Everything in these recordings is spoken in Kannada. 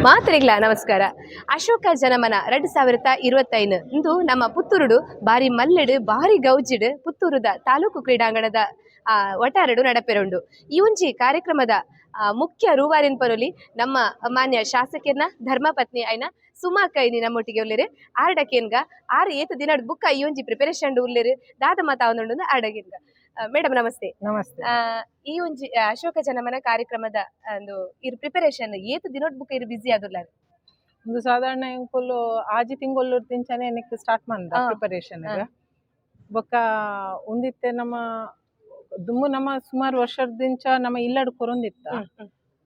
ಮಾತರಿಗ್ಲ ನಮಸ್ಕಾರ. ಅಶೋಕ ಜನಮನ ಎರಡು ಸಾವಿರದ ಇರುವತ್ತೈದು ಇಂದು ನಮ್ಮ ಪುತ್ತೂರುಡು ಬಾರಿ ಮಲ್ಲೆಡು ಬಾರಿ ಗೌಜಿಡು ಪುತ್ತೂರುದ ತಾಲೂಕು ಕ್ರೀಡಾಂಗಣದ ಆ, ಒಟ್ಟಾರೆಡು ನಡಪೆರುಂಡು. ಈ ಕಾರ್ಯಕ್ರಮದ ಮುಖ್ಯ ರೂವಾರಿನ ಪರೊಲಿ ನಮ್ಮ ಮಾನ್ಯ ಶಾಸಕಿಯನ್ನ ಧರ್ಮಪತ್ನಿ ಆಯ್ನ ಸುಮಾ ಕೈನಿ ನಮ್ಮೊಟ್ಟಿಗೆ ಉಲ್ಲೇರು. ಆರ್ಡಕೇನ್ಗ ಆರು ಏತ ದಿನ ಬುಕ್ಕ ಈ ಒಂಜಿ ಪ್ರಿಪರೇಷನ್ ಉಲ್ಲೇರು. ದಾದ ಮಾತಾವೊಂದು ಆರ್ಡಕೇನ್ಗ ಮೇಡಮ್ ನಮಸ್ತೆ. ನಮಸ್ತೆ. ಆ, ಈ ಒಂಜಿ ಆ, ಅಶೋಕ ಜನಮನ ಕಾರ್ಯಕ್ರಮದ ಒಂದು ಇರ್ ಪ್ರಿಪರೇಷನ್ ಏತು ದಿನೋಟ್ ಬುಕ್ ಇರ್ ಬಿಸಿ ಆದುಲ್ಲ ಒಂದು ಸಾಧಾರಣ ಎಂಕುಲು ಆಜಿ ತಿಂಗೊಲ್ಲು ತಿಂಚನೆ ನೆಕ್ ಸ್ಟಾರ್ಟ್ ಮಂದ ಆ. ಪ್ರಿಪರೇಷನ್ ಬೊಕ್ಕ ಉಂದಿತ್ತೆ ನಮ್ಮ ದುಮ್ಮು ನಮ್ಮ ಸುಮಾರು ವರ್ಷದಿಂಚ ನಮ್ಮ ಇಲ್ಲಡ್ ಕೊರೊಂದಿತ್ತ.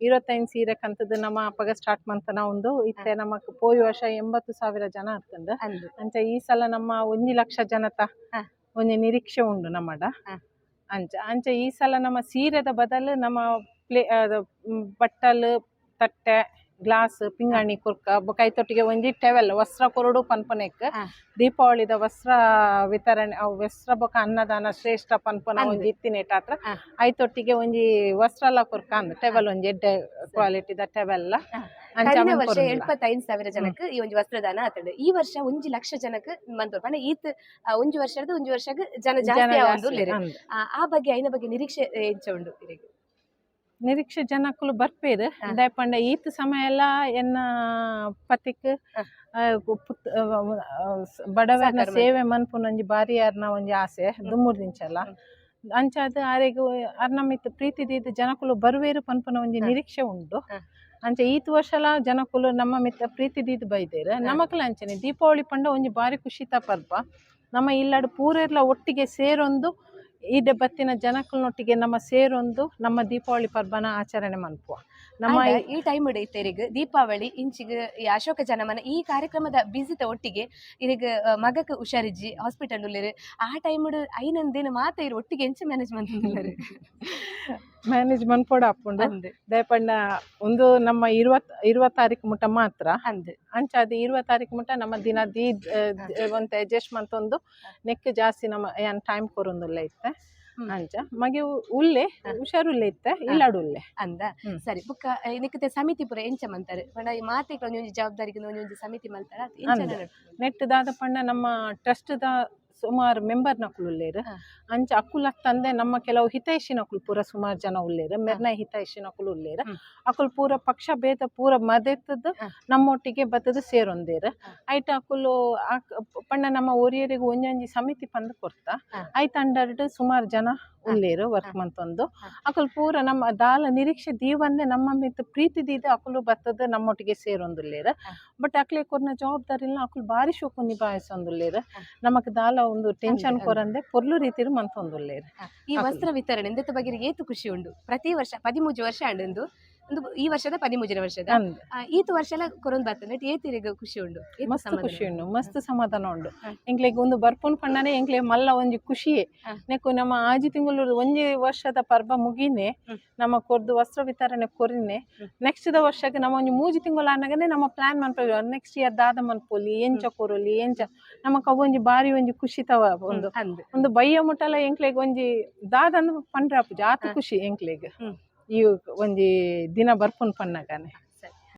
ಇರತ್ತೈನ್ ಸೀರೆ ಕಂತದ್ದು ನಮ್ಮ ಅಪ್ಪಗ ಸ್ಟಾರ್ಟ್ ಮಂತನ ಒಂದು. ಇತ್ತೆ ನಮ್ಮ ಪೋಯಿ ವರ್ಷ ಎಂಬತ್ತು ಸಾವಿರ ಜನ ಆಗ್ತಂದ ಅಂದು. ಅಂಚ ಈ ಸಲ ನಮ್ಮ ಒಂಜಿ ಲಕ್ಷ ಜನತ ಒಂದು ಒಂಜಿ ನಿರೀಕ್ಷೆ ಉಂಡು ನಮ್ಮಡ. ಅಂಚ ಅಂಚ ಈ ಸಲ ನಮ್ಮ ಸೀರೆದ ಬದಲು ನಮ್ಮ ಪ್ಲೇ ಬಟ್ಟಲು ತಟ್ಟೆ ಗ್ಲಾಸ್ ಪಿಂಗಾಣಿ ಕುರ್ಕ ಕೈ ತೊಟ್ಟಿಗೆ ಒಂಜಿ ಟೆವೆಲ್ ವಸ್ತ್ರ ಕೊರಡು ಪನ್ಪನೆಕ್ ದೀಪಾವಳಿದ ವಸ್ತ್ರ ವಿತರಣೆ ವಸ್ತ್ರ ಬೊಕ ಅನ್ನದಾನ ಶ್ರೇಷ್ಠ ಪನ್ಪನ. ಒಂಜಿ ಇತ್ತಿನೇಟಾತ್ರ ಹ. ಐತೊಟ್ಟಿಗೆ ಒಂಜಿ ವಸ್ತ್ರಲ ಕುರ್ಕ ಅಂದ್ ಟೆವೆಲ್ ಒಂಜಿ ಎಡ್ಡೆ ಕ್ವಾಲಿಟಿದ ಟೆವೆಲ್ಲ ಕಳೆದ ವರ್ಷ. ಎಳ್ಪತ್ತೈದು ಸಾವಿರ ಜನಕ್ಕೆ ಈ ಒಂಜಿ ವಸ್ತ್ರದಾನ ಆತಂಡು ಈ ವರ್ಷ ಒಂಜಿ ಲಕ್ಷ ಜನಕ್ಕೆ ಮಂತೋರ್ ಪಂಡ ಈತ್ ಒಂಜಿ ವರ್ಷದ ಒಂಜಿ ವರ್ಷಕ್ಕೆ ಜನ ಜಾಸ್ತಿ ಆ ಬಗ್ಗೆ ಐನ ಬಗ್ಗೆ ನಿರೀಕ್ಷೆ ಎಂಚ ಉಂಡು ನಿರೀಕ್ಷೆ ಜನಕ್ಕಲು ಬರ್ಪೇದು. ದಯಪಂಡ ಈತ್ ಸಮಯ ಎಲ್ಲ ಎನ್ನ ಪತಿಕ್ ಬಡವ ಬಡವರ್ನ ಸೇವೆ ಮನ್ಪುನ ಒಂಜಿ ಬಾರಿ ಅರ್ನ ಒಂಜಿ ಆಸೆ ದುಮ್ಮೂರ್ ದಿಂಚಲ್ಲ. ಅಂಚಾದ ಆರೆಗ್ ಅರ್ನಮಿತ್ ಪ್ರೀತಿ ದೀದ ಜನಕುಲು ಬರುವೇರು ಪನ್ಪುನ ಒಂಜಿ ನಿರೀಕ್ಷೆ ಉಂಡು. ಅಂಚ ಈತ್ ವರ್ಷಲ ಜನಕುಲು ನಮ್ಮ ಮಿತ್ತ ಪ್ರೀತಿ ದೀದ್ ಬೈದೇರು. ನಮಕ್ಲ ಅಂಚನೆ ದೀಪಾವಳಿ ಪಂಡ ಒಂಜಿ ಬಾರಿ ಖುಷಿತ ಪರ್ಬ ನಮ್ಮ ಇಲ್ಲಡ್ ಪೂರೆರ್ಲ ಒಟ್ಟಿಗೆ ಸೇರೊಂದು ಈ ಬತ್ತಿನ ಜನಕಲ್ನೊಟ್ಟಿಗೆ ನಮ್ಮ ಸೇರೊಂದು ನಮ್ಮ ದೀಪಾವಳಿ ಪರ್ಬನ ಆಚರಣೆ ಮನ್ಪುವ. ನಮ್ಮ ಈ- ಟೈಮ್ ಇತ್ತೆರಿಗ್ ದೀಪಾವಳಿ ಇಂಚಿಗ್ ಈ ಅಶೋಕ ಜನಮನ ಈ ಕಾರ್ಯಕ್ರಮದ ಬಿಸಿತ ಒಟ್ಟಿಗೆ ಇರಿಗ್ ಮಗಕ್ ಹುಷಾರಿಜ್ಜಿ ಹಾಸ್ಪಿಟಲ್ ಉಲ್ಲೆರ್ ಆ ಟೈಮ್ ಐನಂದಿನ ಮಾತ ಇರು ಒಟ್ಟಿಗೆ ಎಂಚ ಮ್ಯಾನೇಜ್ಮೆಂಟ್ ಮ್ಯಾನೇಜ್ ಮನ್ಪೋಡ ಅಂದ್. ದಯಪಂಡ ಒಂದು ನಮ್ಮ ಇರುವತ್ ಇರುವ ತಾರೀಕು ಮುಟ ಮಾತ್ರ. ಅಂದ್. ಅಂಚ ಅದು ಇರುವ ತಾರೀಕು ಮುಟ ನಮ್ಮ ದಿನ ದಿ ಒಂತ ಅಡ್ಜಸ್ಟ್ಮೆಂಟ್ ಒಂದು ನೆಕ್ ಜಾಸ್ತಿ ನಮ್ಮ ಏನ್ ಟೈಮ್ ಕೊರೊಂದುಲ್ಲ ಇತ್ತೆ. ಅಂಚ ಮಗೆ ಉಲ್ಲೆ ಹುಷಾರುಲ್ಲೆ ಇತ್ತೆ? ಇಲ್ಲಾಡು ಉಲ್ಲೆ ಅಂದ. ಸರಿ ಬುಕ್ಕ ನಿಕ್ಕತೆ ಸಮಿತಿ ಪುರ ಎಂಚ ಮಂತಾರೆ. ಪಂಡ ಈ ಮಾತಿಗೆ ಒಂಜಿ ಜವಾಬ್ದಾರಿಗೆ ಒಂಜಿ ಸಮಿತಿ ಎಂಚ ನೆಟ್ ದಾದ ಪಂಡ ನಮ್ಮ ಟ್ರಸ್ಟ್ದ ಸುಮಾರು ಮೆಂಬರ್ ನಕುಲು ಉಲ್ಲೇರು ಅಂಚ ಅಕುಲು ತಂದೆ ನಮ್ಮ ಕೆಲವು ಹಿತೈಷಿ ನಕುಲು ಪೂರ ಸುಮಾರು ಜನ ಉಲ್ಲೇರು ಮೆರ್ನ ಹಿತೈಷಿ ನಕುಲು ಉಲ್ಲೇರು ಅಕುಲು ಪೂರ ಪಕ್ಷ ಭೇದ ಪೂರ ಮದೆತದ. ನಮ್ಮೊಟ್ಟಿಗೆ ಬತ್ತದ ಸೇರೊಂದೇರು. ಐಟ ಅಕುಲು ಪಣ್ಣ ನಮ್ಮ ಓರಿಯರಿಗೆ ಒಂಜೊಂಜಿ ಸಮಿತಿ ಪಂದ್ ಕೊರ್ತ ಐತ ಅಂಡರ್ಡ್ ಸುಮಾರು ಜನ ಉಲ್ಲೇರು ವರ್ಕ್ ಮಂತ್ ಮಂತೊಂದು ಅಕುಲು ಪೂರ ನಮ್ಮ ದಾಲ ನಿರೀಕ್ಷೆ ದೀವಂದೆ ನಮ್ಮ ಮಿತ್ ಪ್ರೀತಿ ದೀದ ಅಕುಲು ಬತ್ತದ ನಮ್ಮೊಟ್ಟಿಗೆ ಸೇರೊಂದುಲ್ಲೇರು. ಬಟ್ ಅಕ್ಲೆ ಕೊರ್ನ ಜವಾಬ್ದಾರಿ ಅಕುಲು ಬಾರಿ ಶೋಕು ನಿಭಾಯಿಸೊಂದುಲ್ಲೇರು. ನಮಕ್ ದಾಲ ಒಂದು ಟೆನ್ಷನ್. ಕೊರಂದೆ ಪೊರ್ಲು ರೀತಿರು ಮಂತೊಂದುಲ್ಲೇರು ಈ ವಸ್ತ್ರ ವಿತರಣೆ ಬಗ್ಗೆ ಏತು ಖುಷಿ ಉಂಡು ಪ್ರತಿ ವರ್ಷ ಪದಿಮೂಜು ವರ್ಷ ಅಂಡು ಒಂದು ಈ ವರ್ಷದ ಪದಿಮೂಜನ ವರ್ಷದ. ಈತು ವರ್ಷ ಎಲ್ಲ ಕೊರೊಂದು ಬರ್ತದೆ ಏತಿರಿಗೆ ಖುಷಿ ಉಂಡು ಮಸ್ತ್ ಖುಷಿ ಉಂಡು ಮಸ್ತ್ ಸಮಾಧಾನ ಉಂಡು. ಎಂಕ್ಲೆಗ್ ಒಂದು ಬರ್ಪುನ್ ಪಣ್ಣನೆ ಎಂಕ್ಲೆ ಮಲ್ಲ ಒಂಜಿ ಖುಷಿಯೇ. ನೆಕ್ಕು ನಮ್ಮ ಆಜಿ ತಿಂಗಳು ಒಂಜಿ ವರ್ಷದ ಪರ್ಬ ಮುಗಿನೆ. ನಮ್ಮ ಕೊರ್ದು ವಸ್ತ್ರ ವಿತರಣೆ ಕೊರಿನೆ ನೆಕ್ಸ್ಟ್ ದ ವರ್ಷಕ್ಕೆ ನಮ್ಮ ಒಂಜಿ ಮೂಜಿ ತಿಂಗಳು ಆನಾಗನೆ ನಮ್ಮ ಪ್ಲಾನ್ ಮನ್ಪೇವೆ ನೆಕ್ಸ್ಟ್ ಇಯರ್ ದಾದ ಮನ್ಪೊಲಿ ಎಂಚ ಕೊರೊಲಿ ಎಂಚ ನಮಕ್ ಅವೊಂಜಿ ಬಾರಿ ಒಂಜಿ ಖುಷಿ ತವ ಒಂದು. ಒಂದು ಬಯ್ಯ ಮುಟ್ಟಲ ಎಂಕ್ಲೆಗ್ ಒಂಜಿ ದಾದ ಪಂಡ್ರಾಪುಜಿ ಆತ. ಖುಷಿ ಎಂಕ್ಲೆಗ್. ಈ ಒಂಜಿ ದಿನ ಬರ್ಪುನ್ ಪನ್ನಗನೆ.